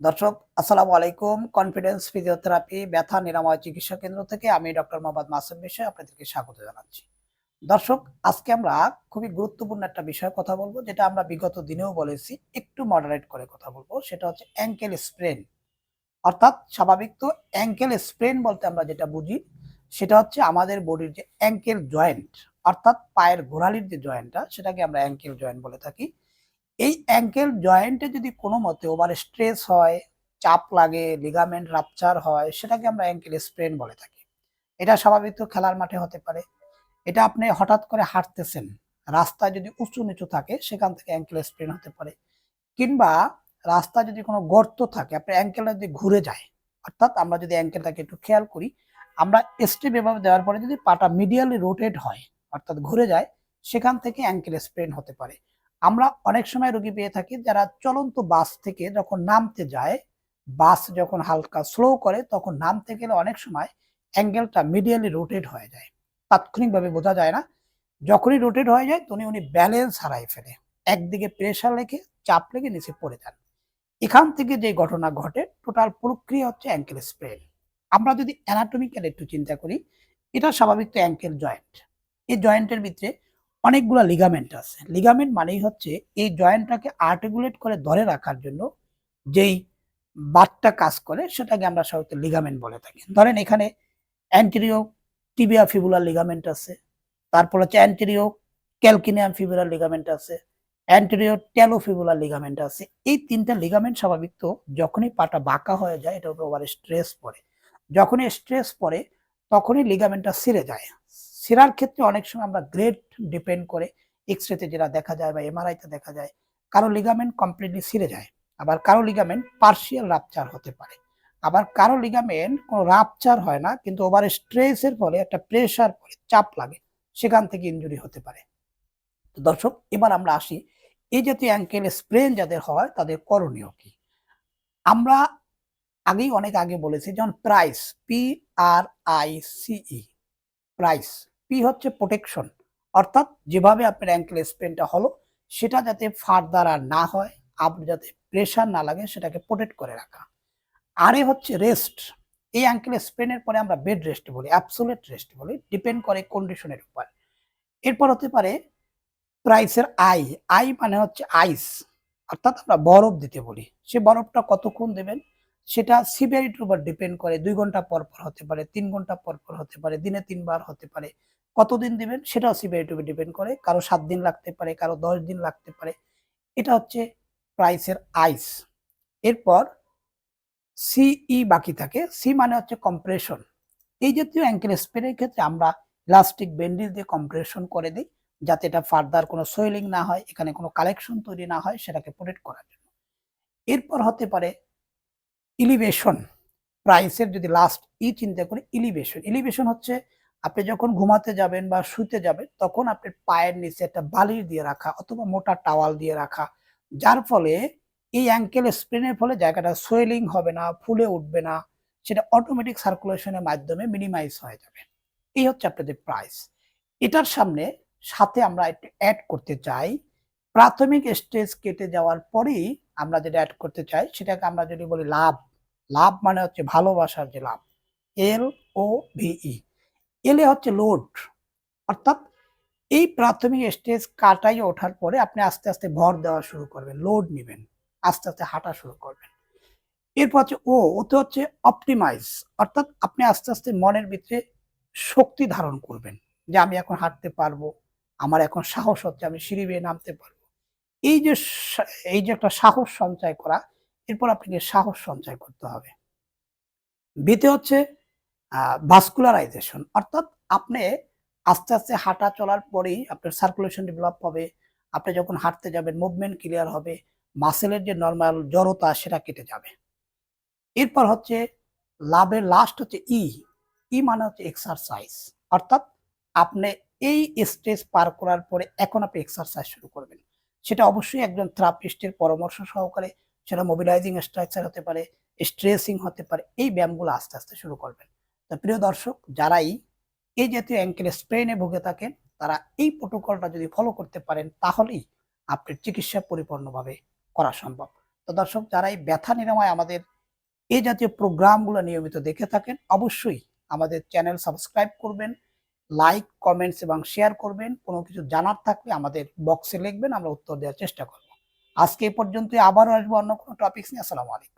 দর্শক, আসসালামু আলাইকুম। কনফিডেন্স ফিজিওথেরাপি ব্যথা নিরাময় চিকিৎসা কেন্দ্র থেকে আমি ডক্টর মোহাম্মদ মাসুম বিষয় আপনাদেরকে স্বাগত জানাচ্ছি। দর্শক, আজকে আমরা খুবই গুরুত্বপূর্ণ একটা বিষয়ে কথা বলব, যেটা আমরা বিগত দিনেও বলেছি, একটু মডারেট করে কথা বলব, সেটা হচ্ছে অ্যাঙ্কেল স্প্রেন অর্থাৎ স্বাভাবিক তো অ্যাঙ্কেল স্প্রেন বলতে আমরা যেটা বুঝি, সেটা হচ্ছে আমাদের বডির যে অ্যাঙ্কেল জয়েন্ট অর্থাৎ পায়ের গোড়ালির যে জয়েন্টটা সেটাকে আমরা অ্যাঙ্কেল জয়েন্ট বলে থাকি। এই অ্যাঙ্কেল জয়েন্টে যদি কোনো মতে ওভার স্ট্রেস হয়, চাপ লাগে লিগামেন্ট রাপচার হয়, সেটাকে আমরা অ্যাঙ্কেল স্প্রেন বলে থাকি। এটা স্বাভাবিক তো খেলার মাঠে হতে পারে। এটা আপনি হঠাৎ করে হাঁটতেছেন, রাস্তায় যদি উঁচু নিচু থাকে, সেখান থেকে অ্যাঙ্কেল স্প্রেন হতে পারে। কিংবা রাস্তায় যদি কোনো গর্ত থাকে আপনার অ্যাঙ্কেলটা যদি ঘুরে যায়, অর্থাৎ আমরা যদি অ্যাঙ্কেলটাকে একটু খেয়াল করি, আমরা স্টেপ এভাবে দেওয়ার পরে যদি পাটা মিডিয়ালি রোটেট হয়, অর্থাৎ ঘুরে যায়, সেখান থেকে অ্যাঙ্কেল স্প্রেন হতে পারে। আমরা অনেক সময় রোগী পেয়ে থাকি যারা চলন্ত বাস থেকে যখন নামতে যায়, বাস যখন হালকা স্লো করে তখন নামতে গেলে অনেক সময় অ্যাঙ্গেলটা মিডিয়ালি রোটেট হয়ে যায়। তাৎক্ষণিকভাবে বোঝা যায় না। যখনই রোটেট হয়ে যায় তখনই উনি ব্যালেন্স হারাই ফেলে। একদিকে প্রেশার লেগে চাপ লেগে নিচে পড়ে যান। এখান থেকে যে ঘটনা ঘটে টোটাল প্রক্রিয়া হচ্ছে অ্যাঙ্কেল স্প্রেন আমরা যদি অ্যানাটমিক্যাল একটু চিন্তা করি, এটা স্বাভাবিক তো অ্যাঙ্কেল জয়েন্ট এই জয়েন্টের ভিতরে অনেকগুলো লিগামেন্ট আছে। লিগামেন্ট মানেই হচ্ছে এই জয়েন্টটাকে আর্টিকুলেট করে ধরে রাখার জন্য যেই বাতটা কাজ করে সেটাকে আমরা সাধারণত লিগামেন্ট বলে থাকি। ধরেন এখানে অ্যান্টেরিও টিবিয়া ফিবুলার লিগামেন্ট আছে, তারপর হচ্ছে অ্যান্টেরিও ক্যালকিনিয়াম ফিবুলার লিগামেন্ট আছে অ্যান্টেরিও ট্যালোফিবুলার লিগামেন্ট আছে। এই তিনটা লিগামেন্ট স্বাভাবিক তো যখনই পাটা বাঁকা হয়ে যায় এটার উপর স্ট্রেস পড়ে। যখনই স্ট্রেস পড়ে তখনই লিগামেন্টটা ছিঁড়ে যায়। ছেঁড়ার ক্ষেত্রে অনেক সময় আমরা গ্রেড ডিপেন্ড করে এক্স রেতে যেটা দেখা যায় বা এমআরআইতে দেখা যায়, কারও লিগামেন্ট কমপ্লিটলি ছিঁড়ে যায়, আবার কারও লিগামেন্ট পার্শিয়াল রাপচার হতে পারে। আবার কারও লিগামেন্ট কোনো রাপচার হয় না, কিন্তু ওভার স্ট্রেসের ফলে একটা প্রেশার পড়ে, চাপ লাগে, সেখান থেকে ইনজুরি হতে পারে। তো দর্শক, এবার আমরা আসি, এই জাতীয় অ্যাঙ্কেল স্প্রেন যাদের হয়, তাদের করণীয় কি? আমরা আগেই অনেক আগে বলেছি, যেমন price P R I C E price P হচ্ছে প্রোটেকশন অর্থাৎ যেভাবে আপনার অ্যাঙ্কেল স্প্রেনটা হলো, সেটা যাতে ফার্দার আর না হয় আপনার যাতে প্রেশার না লাগে, সেটাকে প্রোটেক্ট করে রাখা। আরে হচ্ছে রেস্ট এই অ্যাঙ্কেল স্পেনের পরে আমরা বেড রেস্ট বলি অ্যাবসোলেট রেস্ট বলি ডিপেন্ড করে কন্ডিশনের উপর। এরপর হতে পারে প্রাইসের আই আই মানে হচ্ছে আইস অর্থাৎ আমরা বরফ দিতে বলি। সে বরফটা কতক্ষণ দেবেন? সেটা সিভিয়ারিটির উপর ডিপেন্ড করে। দুই ঘণ্টা পর পর হতে পারে, তিন ঘণ্টা পর পর হতে পারে, দিনে তিনবার হতে পারে। কতদিন দিবেন সেটাও সিভিয়ারিটির উপর ডিপেন্ড করে। কারও সাত দিন লাগতে পারে, কারও দশ দিন লাগতে পারে। এটা হচ্ছে প্রাইসের আইস এরপর সিই বাকি থাকে। সি মানে হচ্ছে কম্প্রেশন এই জাতীয় অ্যাঙ্কেল স্প্রের ক্ষেত্রে আমরা ইলাস্টিক বেন্ডিল দিয়ে কম্প্রেশন করে দিই, যাতে এটা ফার্দার কোনো সোয়েলিং না হয়, এখানে কোনো কালেকশন তৈরি না হয়, সেটাকে প্রোটেক্ট করার জন্য। এরপর হতে পারে ইলিভেশন প্রাইসের যদি লাস্ট ই চিন্তা করি ইলিভেশন ইলিভেশন হচ্ছে আপনি যখন ঘুমাতে যাবেন বা শুতে যাবেন, তখন আপনার পায়ের নিচে একটা বালির দিয়ে রাখা অথবা মোটা টাওয়াল দিয়ে রাখা। যার ফলে এই অ্যাঙ্কেল স্প্রেনের ফলে জায়গাটা সোয়েলিং হবে না, ফুলে উঠবে না, সেটা অটোমেটিক সার্কুলেশনের মাধ্যমে মিনিমাইজ হয়ে যাবে। এই হচ্ছে আপনাদের প্রাইস এটার সামনে সাথে আমরা একটু অ্যাড করতে চাই। প্রাথমিক স্টেজ কেটে যাওয়ার পরেই আমরা যেটা অ্যাড করতে চাই, সেটাকে আমরা যদি বলি লাভ। লাভ মানে হচ্ছে ভালোবাসার যে লাভ এল ও ভিই এলে হচ্ছে লোড অর্থাৎ এই প্রাথমিক স্টেজ কাটাই ওঠার পরে আপনি আস্তে আস্তে ভর দেওয়া শুরু করবেন লোড নেবেন, আস্তে আস্তে হাঁটা শুরু করবেন। এরপর হচ্ছে ও ওতে হচ্ছে অপটিমাইজ অর্থাৎ আপনি আস্তে আস্তে মনের ভিতরে শক্তি ধারণ করবেন যে আমি এখন হাঁটতে পারব, আমার এখন সাহস হচ্ছে আমি সিঁড়ি বেয়ে নামতে পারব। এই যে এই যে একটা সাহস সঞ্চয় করা এরপর আপনাকে সাহস সঞ্চয় করতে হবে। বিতে হচ্ছে ভাস্কুলারাইজেশন অর্থাৎ আপনি আস্তে আস্তে হাঁটা চলার পরেই আপনার সার্কুলেশন ডেভেলপ হবে, আপনি যখন হাঁটতে যাবেন মুভমেন্ট ক্লিয়ার হবে মাসেলের যে নর্মাল জড়তা সেটা কেটে যাবে। এরপর হচ্ছে, লাভের লাস্ট হচ্ছে ই ই মানে হচ্ছে এক্সারসাইজ অর্থাৎ আপনি এই স্টেজ পার করার পরে এখন আপনি এক্সারসাইজ শুরু করবেন। সেটা অবশ্যই একজন থেরাপিস্টের পরামর্শ সহকারে সেটা মোবিলাইজিং স্ট্রাকচার হতে পারে স্ট্রেসিং হতে পারে, এই ব্যায়ামগুলো আস্তে আস্তে শুরু করবেন। তো প্রিয় দর্শক, যারাই এই জাতীয় অ্যাঙ্কেল স্প্রেনে ভুগে থাকেন, তারা এই প্রোটোকলটা যদি ফলো করতে পারেন, তাহলেই আপনার চিকিৎসা পরিপূর্ণভাবে করা সম্ভব। তো দর্শক যারা এই ব্যথা নিরাময় আমাদের এই জাতীয় প্রোগ্রামগুলো নিয়মিত দেখে থাকেন, অবশ্যই আমাদের চ্যানেল সাবস্ক্রাইব করবেন লাইক কমেন্টস এবং শেয়ার করবেন। কোনো কিছু জানার থাকলে আমাদের বক্সে লিখবেন, আমরা উত্তর দেওয়ার চেষ্টা করব। আজকে পর্যন্ত আবারও আসব অন্য কোনো টপিক্স নিয়ে। আসসালামু আলাইকুম।